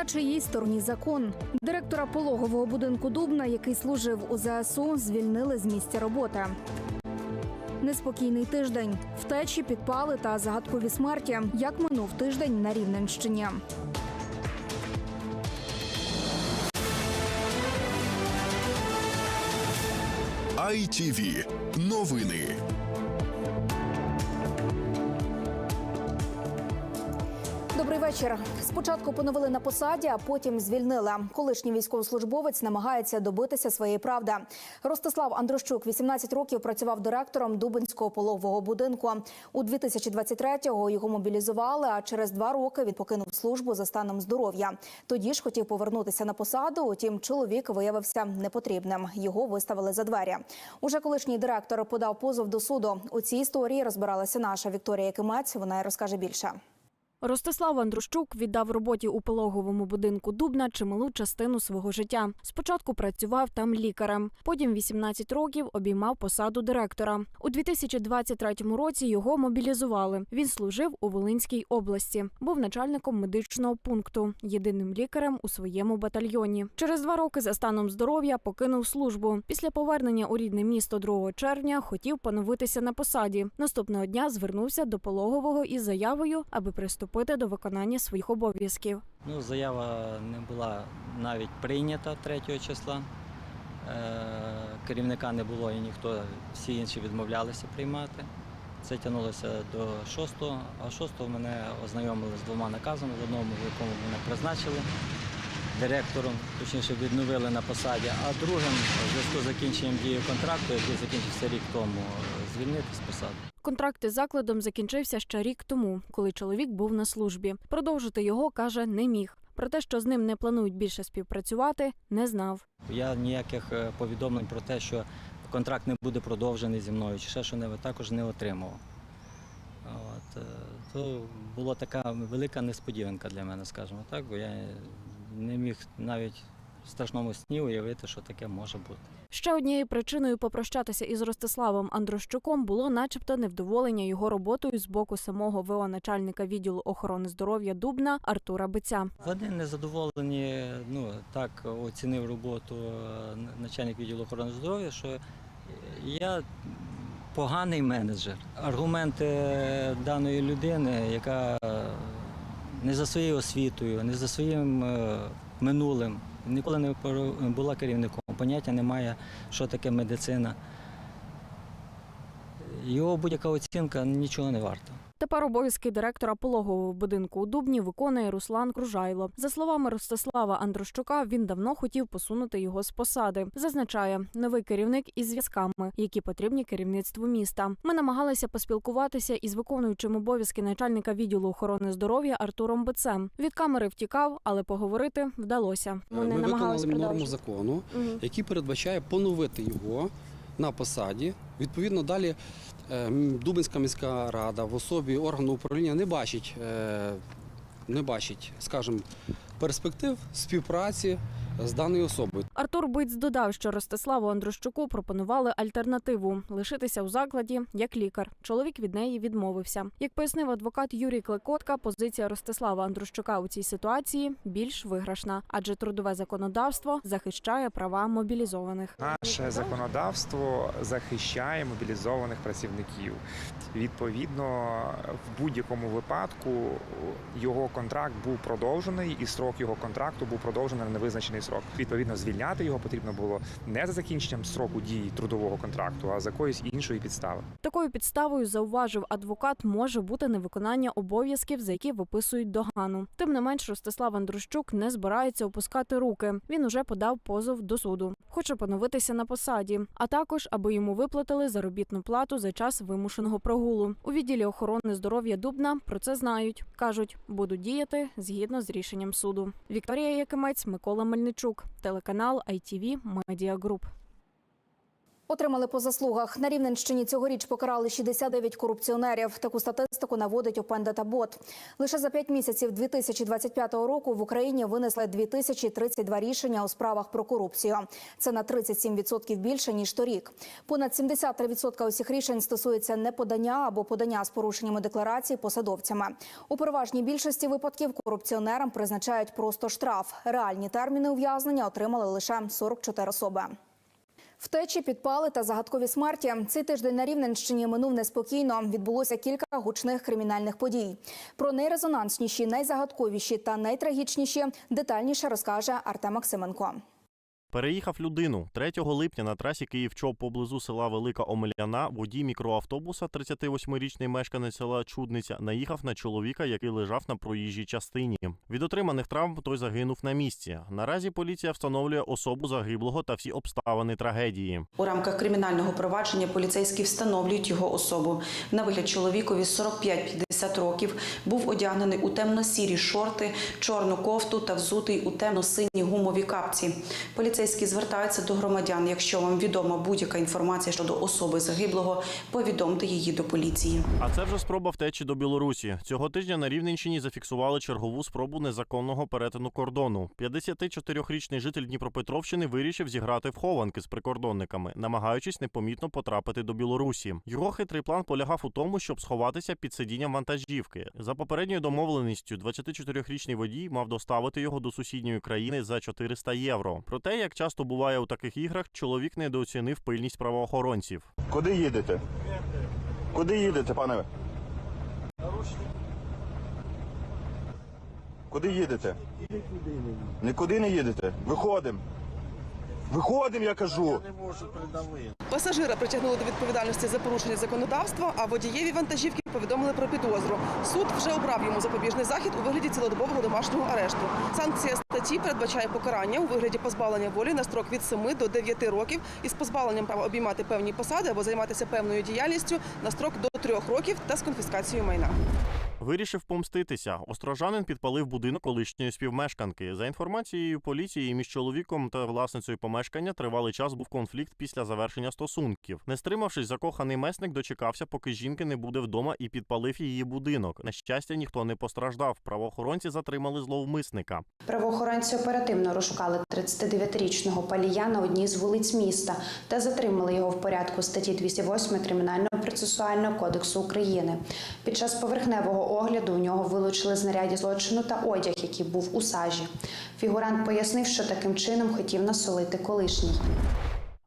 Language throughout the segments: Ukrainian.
На чиїй стороні закон директора пологового будинку Дубна, який служив у ЗСУ, звільнили з місця роботи. Неспокійний тиждень, втечі, підпали та загадкові смерті. Як минув тиждень на Рівненщині. ITV. Новини. Добрий вечір. Спочатку поновили на посаді, а потім звільнили. Колишній військовослужбовець намагається добитися своєї правди. Ростислав Андрощук 18 років працював директором Дубинського пологового будинку. У 2023-го його мобілізували. А через два роки він покинув службу за станом здоров'я. Тоді ж хотів повернутися на посаду. Утім, чоловік виявився непотрібним. Його виставили за двері. Уже колишній директор подав позов до суду. У цій історії розбиралася наша Вікторія Кимець. Вона й розкаже більше. Ростислав Андрущук віддав роботі у пологовому будинку Дубна чималу частину свого життя. Спочатку працював там лікарем, потім 18 років обіймав посаду директора. У 2023 році його мобілізували. Він служив у Волинській області, був начальником медичного пункту, єдиним лікарем у своєму батальйоні. Через два роки за станом здоров'я покинув службу. Після повернення у рідне місто 2 червня хотів поновитися на посаді. Наступного дня звернувся до пологового із заявою, аби приступити до виконання своїх обов'язків. Ну, заява не була навіть прийнята 3 числа. Е, керівника не було і ніхто, всі інші відмовлялися приймати. Це тягнулося до 6-го, а 6-го мене ознайомили з двома наказами, в одному, в якому мене призначили директором, точніше відновили на посаді, а другим, в зв'язку з закінченням дії контракту, який закінчився рік тому, звільнити з посади. Контракт із закладом закінчився ще рік тому, коли чоловік був на службі. Продовжити його каже не міг. Про те, що з ним не планують більше співпрацювати, не знав. Я ніяких е, повідомлень про те, що контракт не буде продовжений зі мною, чи ще що небудь також не отримував. От, е, то була така велика несподіванка для мене, скажімо так, бо я не міг навіть в страшному сні уявити, що таке може бути. Ще однією причиною попрощатися із Ростиславом Андрощуком було, начебто, невдоволення його роботою з боку самого ВО начальника відділу охорони здоров'я Дубна Артура Биця. Вони незадоволені, ну так оцінив роботу е, начальник відділу охорони здоров'я, що я поганий менеджер. Аргументи даної людини, яка не за своєю освітою, не за своїм е, минулим, ніколи не була керівником, поняття немає, що таке медицина. Його будь-яка оцінка нічого не варта. Тепер обов'язки директора пологового будинку у Дубні виконує Руслан Кружайло. За словами Ростислава Андрощука, він давно хотів посунути його з посади. Зазначає новий керівник із зв'язками, які потрібні керівництву міста. Ми намагалися поспілкуватися із виконуючим обов'язки начальника відділу охорони здоров'я Артуром Бецем. Від камери втікав, але поговорити вдалося. Ми виконали норму закону, Мгм. який передбачає поновити його на посаді. Відповідно, далі е, Дубинська міська рада в особі органу управління не бачить, е, не бачить, скажімо, перспектив співпраці з даною особою. Артур Биць додав, що Ростиславу Андрощуку пропонували альтернативу лишитися у закладі як лікар. Чоловік від неї відмовився. Як пояснив адвокат Юрій Клекотка, позиція Ростислава Андрощука у цій ситуації більш виграшна, адже трудове законодавство захищає права мобілізованих. Наше законодавство захищає мобілізованих працівників. Відповідно, в будь-якому випадку його контракт був продовжений, і срок його контракту був продовжений на невизначений срок. Відповідно, звільняти його потрібно було не за закінченням строку дії трудового контракту, а за якоїсь іншої підстави. Такою підставою зауважив адвокат може бути невиконання обов'язків, за які виписують догану. Тим не менш, Ростислав Андрущук не збирається опускати руки. Він уже подав позов до суду. Хоче поновитися на посаді, а також аби йому виплатили заробітну плату за час вимушеного прогулу. У відділі охорони здоров'я Дубна про це знають. кажуть, будуть діяти згідно з рішенням суду. Вікторія Якимець, Микола Мельничук, телеканал ITV Media Group. Отримали по заслугах. На Рівненщині цьогоріч покарали 69 корупціонерів. Таку статистику наводить Опендатабот. Лише за п'ять місяців 2025 року в Україні винесли 2032 рішення у справах про корупцію. Це на 37% більше ніж торік. Понад 73% усіх рішень стосується неподання або подання з порушеннями декларацій посадовцями. У переважній більшості випадків корупціонерам призначають просто штраф. Реальні терміни ув'язнення отримали лише 44 особи. Втечі, підпали та загадкові смерті. Цей тиждень на Рівненщині минув неспокійно. Відбулося кілька гучних кримінальних подій. Про найрезонансніші, найзагадковіші та найтрагічніші детальніше розкаже Артем Максименко. Переїхав людину 3 липня на трасі Київ-Чоп поблизу села Велика Омеляна. Водій мікроавтобуса, 38-річний мешканець села Чудниця, наїхав на чоловіка, який лежав на проїжджій частині. Від отриманих травм той загинув на місці. Наразі поліція встановлює особу загиблого та всі обставини трагедії. У рамках кримінального провадження поліцейські встановлюють його особу. На вигляд чоловікові 45-50 років був одягнений у темно-сірі шорти, чорну кофту та взутий у темно-сині гумові капці. Поліцейські звертаються до громадян. Якщо вам відома будь-яка інформація щодо особи загиблого, повідомте її до поліції. А це вже спроба втечі до Білорусі. Цього тижня на Рівненщині зафіксували чергову спробу незаконного перетину кордону. 54-річний житель Дніпропетровщини вирішив зіграти в хованки з прикордонниками, намагаючись непомітно потрапити до Білорусі. Його хитрий план полягав у тому, щоб сховатися під сидінням вантажівки. За попередньою домовленістю, 24-річний водій мав доставити його до сусідньої країни за 400 євро. Проте, як часто буває у таких іграх, чоловік недооцінив пильність правоохоронців. Куди їдете? Куди їдете, пане? Куди їдете? Нікуди не їдете. Виходимо. Виходимо, я кажу. Пасажира притягнули до відповідальності за порушення законодавства, а водієві вантажівки повідомили про підозру. Суд вже обрав йому запобіжний захід у вигляді цілодобового домашнього арешту. Санкція статті передбачає покарання у вигляді позбавлення волі на строк від 7 до 9 років із позбавленням права обіймати певні посади або займатися певною діяльністю на строк до 3 років та з конфіскацією майна. Вирішив помститися. Острожанин підпалив будинок колишньої співмешканки. За інформацією поліції, між чоловіком та власницею помешкання тривалий час був конфлікт після завершення стосунків. Не стримавшись, закоханий месник дочекався, поки жінки не буде вдома, і підпалив її будинок. На щастя, ніхто не постраждав. Правоохоронці затримали зловмисника. Правоохоронці оперативно розшукали 39-річного палія на одній з вулиць міста та затримали його в порядку статті 208 Кримінального процесуального кодексу України. Під час поверхневого огляду у нього вилучили знаряддя злочину та одяг, який був у сажі. Фігурант пояснив, що таким чином хотів насолити колишній.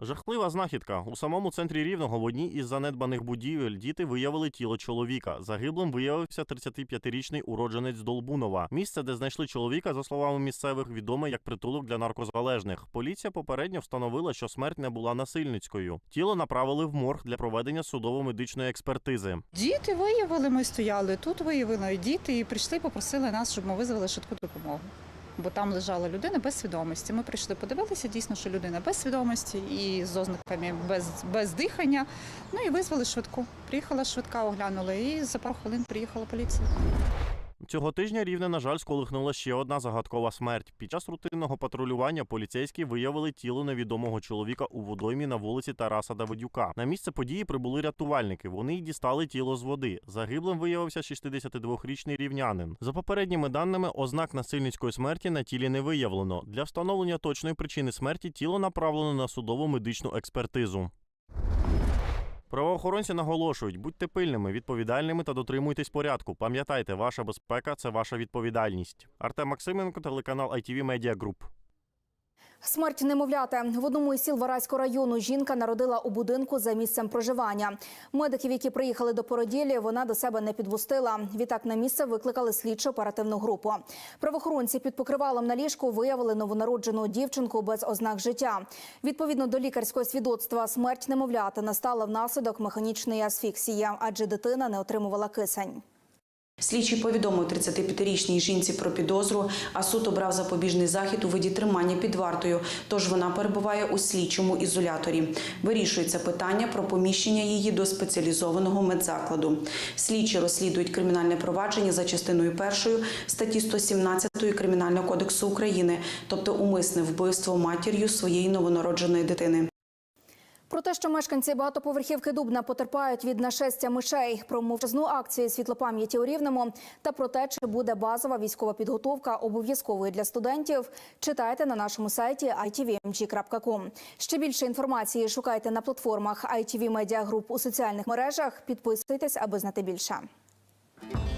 Жахлива знахідка. У самому центрі рівного в одній із занедбаних будівель діти виявили тіло чоловіка. Загиблим виявився 35-річний уродженець Долбунова. Місце, де знайшли чоловіка, за словами місцевих, відоме як притулок для наркозалежних. Поліція попередньо встановила, що смерть не була насильницькою. Тіло направили в морг для проведення судово-медичної експертизи. Діти виявили, ми стояли тут, виявили діти і прийшли, попросили нас, щоб ми визвали швидку допомогу. Бо там лежала людина без свідомості. Ми прийшли, подивилися дійсно, що людина без свідомості і з ознаками без, без дихання. Ну і визвали швидку. Приїхала швидка, оглянули, і за пару хвилин приїхала поліція. Цього тижня рівне, на жаль, сколихнула ще одна загадкова смерть. Під час рутинного патрулювання поліцейські виявили тіло невідомого чоловіка у водоймі на вулиці Тараса Давидюка. На місце події прибули рятувальники. Вони й дістали тіло з води. Загиблим виявився 62-річний рівнянин. За попередніми даними, ознак насильницької смерті на тілі не виявлено. Для встановлення точної причини смерті тіло направлено на судово медичну експертизу. Правоохоронці наголошують, будьте пильними, відповідальними та дотримуйтесь порядку. Пам'ятайте, ваша безпека це ваша відповідальність. Артем Максименко, телеканал ITV Media Group. Смерть немовляти в одному із сіл Вараського району жінка народила у будинку за місцем проживання. Медиків, які приїхали до породілі, вона до себе не підпустила. Відтак на місце викликали слідчо оперативну групу. Правоохоронці під покривалом на ліжку виявили новонароджену дівчинку без ознак життя. Відповідно до лікарського свідоцтва, смерть немовляти настала внаслідок механічної асфіксії, адже дитина не отримувала кисень. Слідчий повідомив 35-річній жінці про підозру, а суд обрав запобіжний захід у виді тримання під вартою. Тож вона перебуває у слідчому ізоляторі. Вирішується питання про поміщення її до спеціалізованого медзакладу. Слідчі розслідують кримінальне провадження за частиною першою статті 117 Кримінального кодексу України, тобто умисне вбивство матір'ю своєї новонародженої дитини. Про те, що мешканці багатоповерхівки Дубна потерпають від нашестя мишей, про мовчазну акцію світлопам'яті у Рівному та про те, чи буде базова військова підготовка обов'язковою для студентів, читайте на нашому сайті itvmg.com. Ще більше інформації шукайте на платформах ITV Media Group у соціальних мережах. Підписуйтесь, аби знати більше.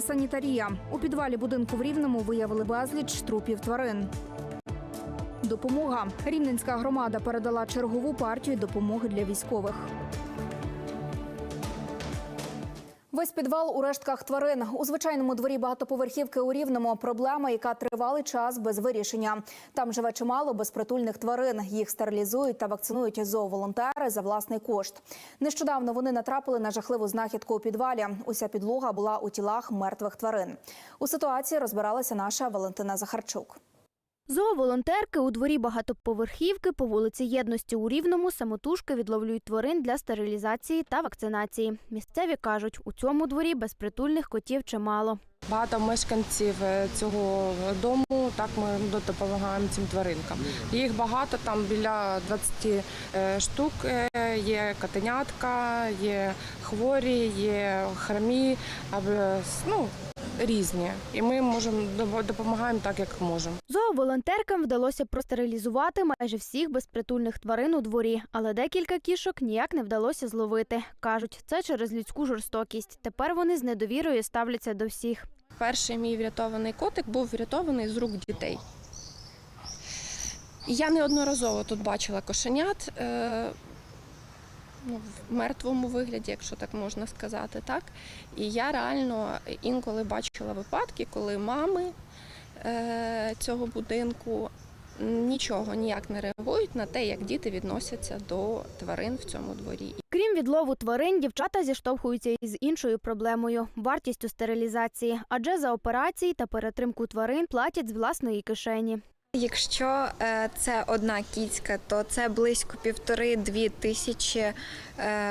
Антисанітарія у підвалі будинку в Рівному виявили безліч трупів тварин. Допомога. Рівненська громада передала чергову партію допомоги для військових. Весь підвал у рештках тварин у звичайному дворі багатоповерхівки у Рівному. Проблема, яка тривалий час без вирішення. Там живе чимало безпритульних тварин. Їх стерилізують та вакцинують зооволонтери за власний кошт. Нещодавно вони натрапили на жахливу знахідку у підвалі. Уся підлога була у тілах мертвих тварин. У ситуації розбиралася наша Валентина Захарчук. Зооволонтерки у дворі багатоповерхівки по вулиці Єдності у Рівному самотужки відловлюють тварин для стерилізації та вакцинації. Місцеві кажуть, у цьому дворі безпритульних котів чимало. Багато мешканців е, цього дому. Так ми допомагаємо цим тваринкам. Їх багато, там біля 20 е, штук. е, Є котенятка, є хворі, є хромі, або ну, різні. І ми можемо допомагаємо так, як можемо. Зооволонтеркам вдалося простерилізувати майже всіх безпритульних тварин у дворі, але декілька кішок ніяк не вдалося зловити. Кажуть, це через людську жорстокість. Тепер вони з недовірою ставляться до всіх. Перший мій врятований котик був врятований з рук дітей. Я неодноразово тут бачила кошенят е, в мертвому вигляді, якщо так можна сказати, так. І я реально інколи бачила випадки, коли мами е, цього будинку нічого ніяк не реагують на те, як діти відносяться до тварин в цьому дворі. Крім відлову тварин, дівчата зіштовхуються із іншою проблемою вартістю стерилізації, адже за операції та перетримку тварин платять з власної кишені. Якщо е, це одна кіцька, то це близько півтори-дві тисячі е,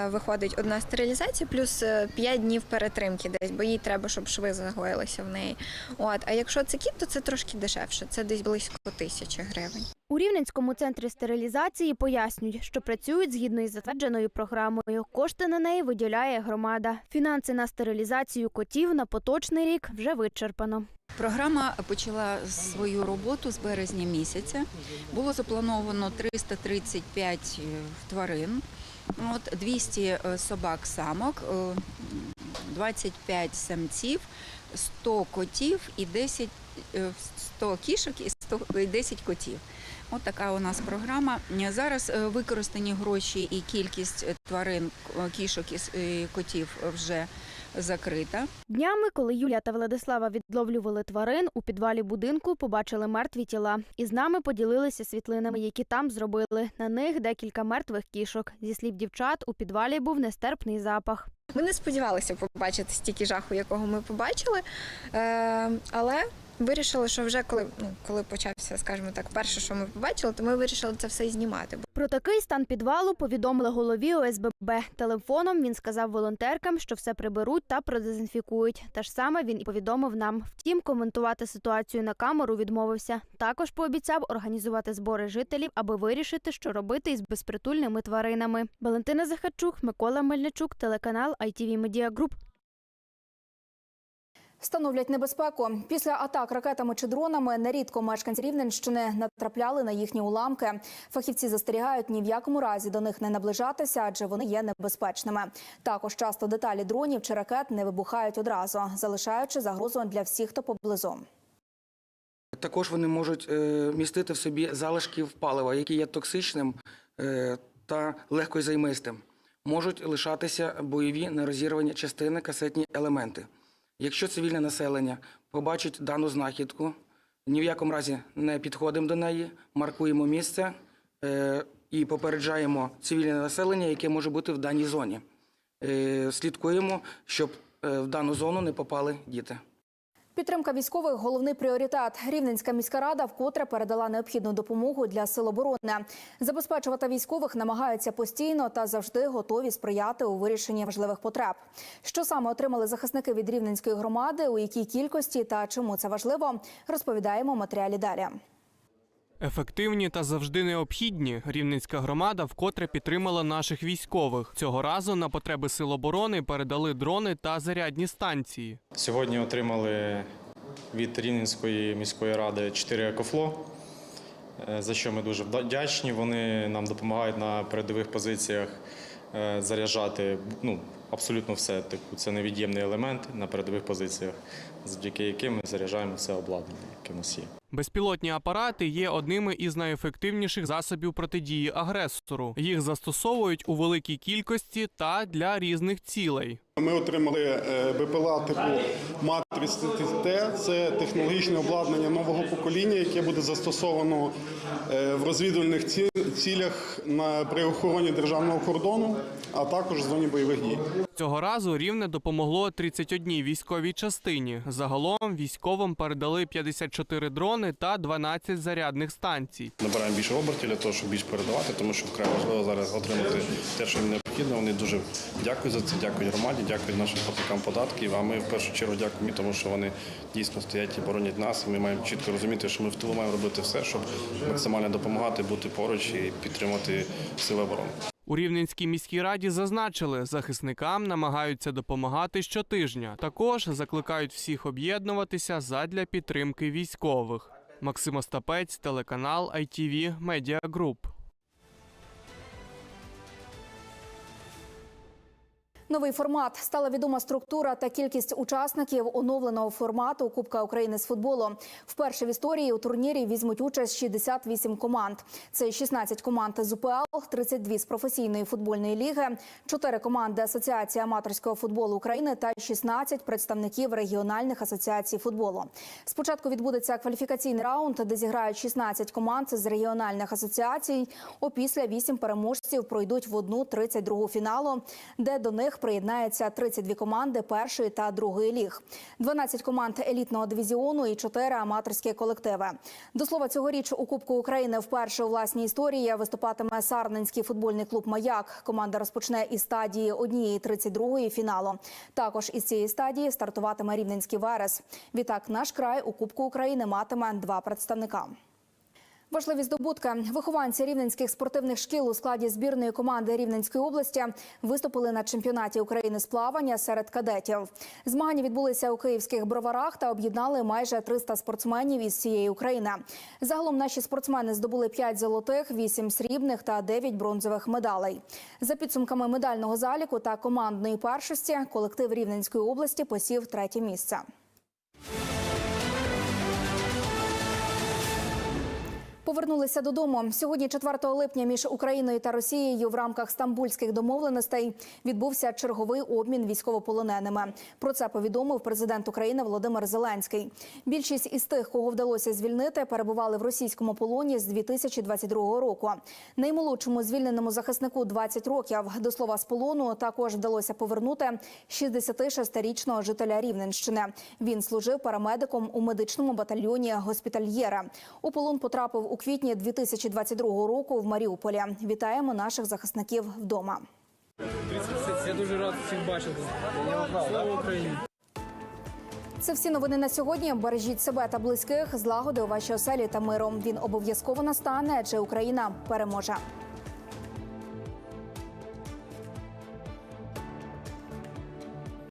виходить одна стерилізація, плюс 5 днів перетримки десь, бо їй треба, щоб шви загоїлися в неї. От, а якщо це кіт, то це трошки дешевше, це десь близько тисячі гривень. У Рівненському центрі стерилізації пояснюють, що працюють згідно із затвердженою програмою. Кошти на неї виділяє громада. Фінанси на стерилізацію котів на поточний рік вже вичерпано. Програма почала свою роботу з березня місяця. Було заплановано 335 тварин, от 200 собак самок, е, 25 самців, 100 котів і 10, е, 100 кішок і 100, і 10 котів. От така у нас програма. Зараз е, використані гроші і кількість е, тварин, е, кішок і котів вже закрита. Днями, коли Юлія та Владислава відловлювали тварин, у підвалі будинку побачили мертві тіла. І з нами поділилися світлинами, які там зробили. На них декілька мертвих кішок. Зі слів дівчат, у підвалі був нестерпний запах. Ми не сподівалися побачити стільки жаху, якого ми побачили. Е, але вирішили, що вже коли, ну, коли почався, скажімо так, перше, що ми побачили, то ми вирішили це все знімати. Про такий стан підвалу повідомили голові ОСББ. Телефоном він сказав волонтеркам, що все приберуть та продезінфікують. Те ж саме він і повідомив нам. Втім, коментувати ситуацію на камеру відмовився. Також пообіцяв організувати збори жителів, аби вирішити, що робити із безпритульними тваринами. Валентина Захарчук, Микола Мельничук, телеканал ITV Media Group. Становлять небезпеку. Після атак ракетами чи дронами нерідко мешканці Рівненщини натрапляли на їхні уламки. Фахівці застерігають ні в якому разі до них не наближатися, адже вони є небезпечними. Також часто деталі дронів чи ракет не вибухають одразу, залишаючи загрозу для всіх, хто поблизу. Також вони можуть е, містити в собі залишків палива, які є токсичним е, та легкозаймистим. Можуть лишатися бойові нерозірвані частини, касетні елементи. Якщо цивільне населення побачить дану знахідку, ні в якому разі не підходимо до неї, маркуємо місце, е, і попереджаємо цивільне населення, яке може бути в даній зоні. Е, Слідкуємо, щоб е, в дану зону не попали діти. Підтримка військових головний пріоритет. Рівненська міська рада вкотре передала необхідну допомогу для сил оборони. Забезпечувати військових намагаються постійно та завжди готові сприяти у вирішенні важливих потреб. Що саме отримали захисники від рівненської громади, у якій кількості та чому це важливо, розповідаємо матеріалі далі. Ефективні та завжди необхідні. Рівненська громада вкотре підтримала наших військових. Цього разу на потреби сил оборони передали дрони та зарядні станції. Сьогодні отримали від Рівненської міської ради 4 екофло, е, за що ми дуже вдячні. Вони нам допомагають на передових позиціях е, заряджати ну, абсолютно все. Типу, це невід'ємний елемент на передових позиціях, завдяки яким ми заряджаємо все обладнання, яке в нас є. Безпілотні апарати є одними із найефективніших засобів протидії агресору. Їх застосовують у великій кількості та для різних цілей. Ми отримали е, БПЛА типу Матрix ТТ. Це технологічне обладнання нового покоління, яке буде застосовано е, в розвідувальних цілях на при охороні державного кордону, а також в зоні бойових дій. Цього разу рівне допомогло 31 військовій частині. Загалом військовим передали 54 дрони та 12 зарядних станцій. Набираємо більше обертів для того, щоб більш передавати, тому що вкрай важливо зараз отримати те, що їм необхідно. Вони дуже дякують за це, дякують громаді, дякують нашим платникам податків. А ми в першу чергу дякуємо, тому що вони дійсно стоять і боронять нас. Ми маємо чітко розуміти, що ми в тилу маємо робити все, щоб максимально допомагати, бути поруч і підтримати сили оборони. У Рівненській міській раді зазначили, захисникам намагаються допомагати щотижня. Також закликають всіх об'єднуватися задля підтримки військових. Максим Остапець, телеканал ITV Media Group. Новий формат стала відома структура та кількість учасників оновленого формату Кубка України з футболу. Вперше в історії у турнірі візьмуть участь 68 команд. Це 16 команд з УПЛ, 32 з професійної футбольної ліги, 4 команди Асоціації аматорського футболу України та 16 представників регіональних асоціацій футболу. Спочатку відбудеться кваліфікаційний раунд, де зіграють 16 команд з регіональних асоціацій. Опісля 8 переможців пройдуть в одну 32 фіналу, де до них приєднається 32 команди першої та другої ліг, 12 команд елітного дивізіону і 4 аматорські колективи. До слова, цьогоріч у Кубку України вперше у власній історії виступатиме Сарненський футбольний клуб Маяк. Команда розпочне із стадії однієї 32-ї фіналу. Також із цієї стадії стартуватиме Рівненський Верес. Відтак наш край у Кубку України матиме два представника. Важливі здобутки. Вихованці рівненських спортивних шкіл у складі збірної команди Рівненської області виступили на чемпіонаті України з плавання серед кадетів. Змагання відбулися у київських броварах та об'єднали майже 300 спортсменів із всієї України. Загалом наші спортсмени здобули 5 золотих, 8 срібних та 9 бронзових медалей. За підсумками медального заліку та командної першості колектив Рівненської області посів третє місце. Повернулися додому. Сьогодні, 4 липня, між Україною та Росією в рамках стамбульських домовленостей відбувся черговий обмін військовополоненими. Про це повідомив президент України Володимир Зеленський. Більшість із тих, кого вдалося звільнити, перебували в російському полоні з 2022 року. Наймолодшому звільненому захиснику 20 років. До слова з полону також вдалося повернути 66-річного жителя Рівненщини. Він служив парамедиком у медичному батальйоні госпітальєра. У полон потрапив у квітні 2022 року в Маріуполі. Вітаємо наших захисників вдома. Я дуже рад всіх бачити. Слава Україні! Це всі новини на сьогодні. Бережіть себе та близьких, злагоди у вашій оселі та миром. Він обов'язково настане, адже Україна переможе.